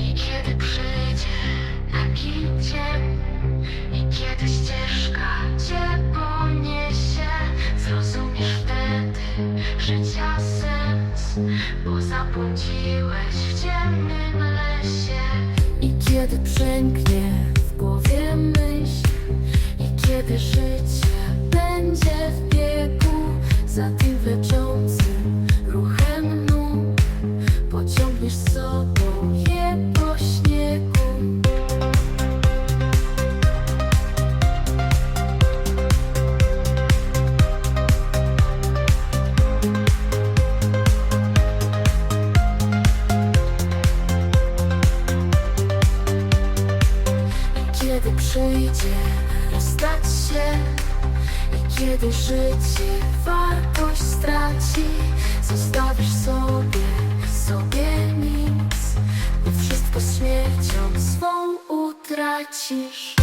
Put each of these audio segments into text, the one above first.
I kiedy przyjdzie taki dzień I kiedy ścieżka cię poniesie? Zrozumiesz wtedy życia sens Bo zabłądziłeś w ciemnym lesie. I kiedy przemknie w głowie myśl I kiedy życie będzie w biegu Za tym wleczącym kiedy przyjdzie rozstać się I kiedy życie wartość straci Zostawisz sobie, sobie nic Bo wszystko śmiercią swą utracisz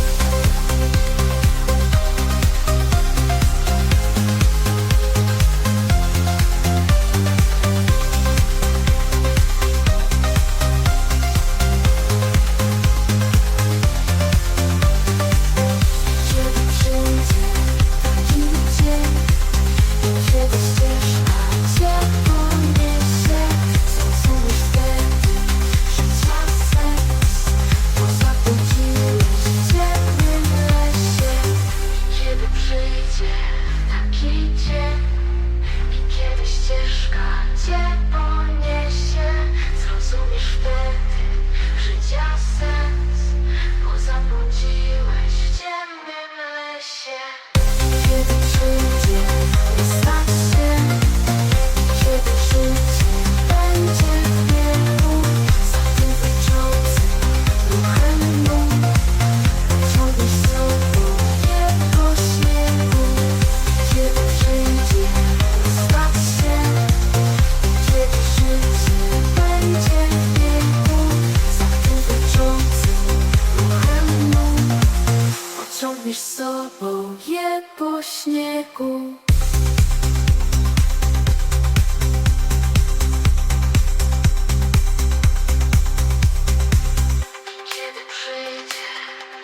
Kiedy przyjdzie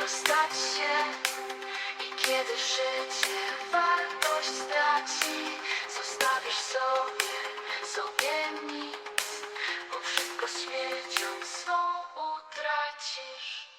rozstać się I kiedy życie wartość straci Zostawisz sobie, sobie nic Bo wszystko śmiercią swą utracisz